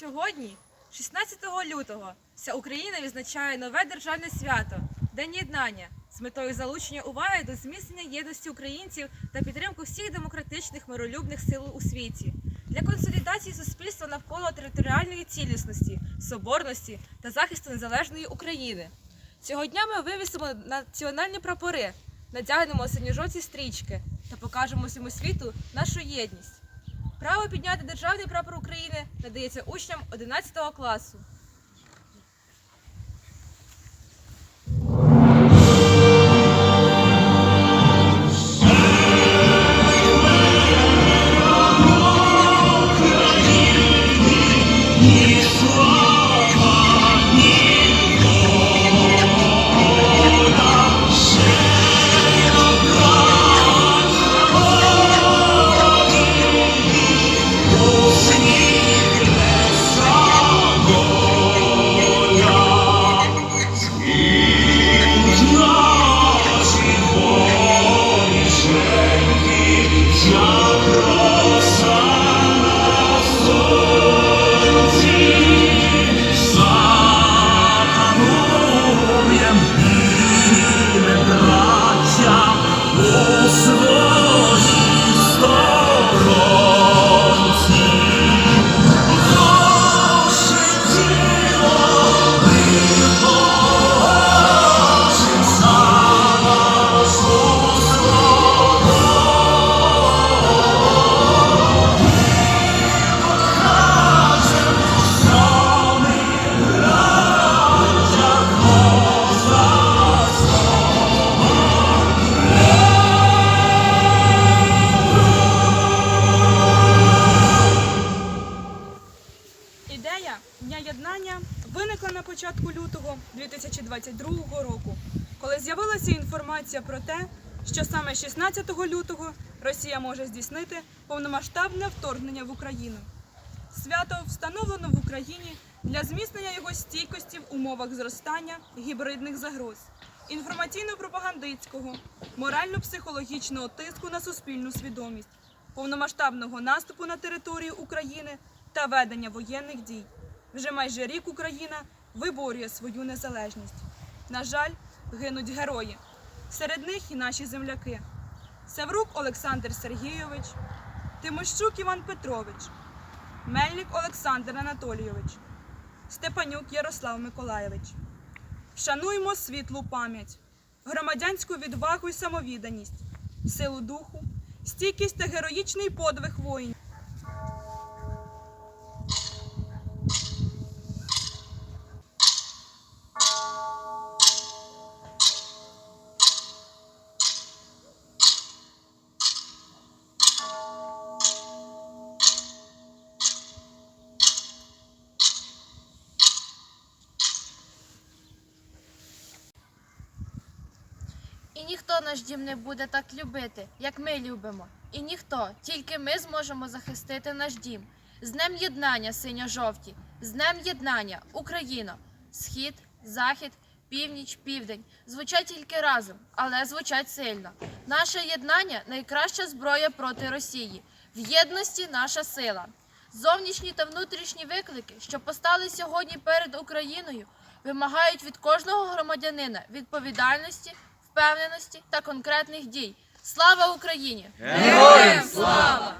Сьогодні, 16 лютого, вся Україна відзначає нове державне свято День єднання з метою залучення уваги до зміцнення єдності українців та підтримку всіх демократичних миролюбних сил у світі для консолідації суспільства навколо територіальної цілісності, соборності та захисту незалежної України. Цього дня ми вивісимо національні прапори, надягнемо синьо-жовті стрічки та покажемо всьому світу нашу єдність. Право підняти державний прапор України надається учням 11 класу. Ідея Дня єднання виникла на початку лютого 2022 року, коли з'явилася інформація про те, що саме 16 лютого Росія може здійснити повномасштабне вторгнення в Україну. Свято встановлено в Україні для зміцнення його стійкості в умовах зростання гібридних загроз, інформаційно-пропагандистського, морально-психологічного тиску на суспільну свідомість, повномасштабного наступу на територію України та ведення воєнних дій. Вже майже рік Україна виборює свою незалежність. На жаль, гинуть герої. Серед них і наші земляки. Севрук Олександр Сергійович, Тимощук Іван Петрович, Мельник Олександр Анатолійович, Степанюк Ярослав Миколайович. Шануймо світлу пам'ять, громадянську відвагу і самовідданість, силу духу, стійкість та героїчний подвиг воїнів. І ніхто наш дім не буде так любити, як ми любимо. І ніхто, тільки ми зможемо захистити наш дім. З Днем єднання, синьо-жовті, з Днем єднання, Україно, Схід, Захід, північ, південь звучать тільки разом, але звучать сильно. Наше єднання найкраща зброя проти Росії. В єдності наша сила. Зовнішні та внутрішні виклики, що постали сьогодні перед Україною, вимагають від кожного громадянина відповідальності, впевненості та конкретних дій. Слава Україні! Героям слава!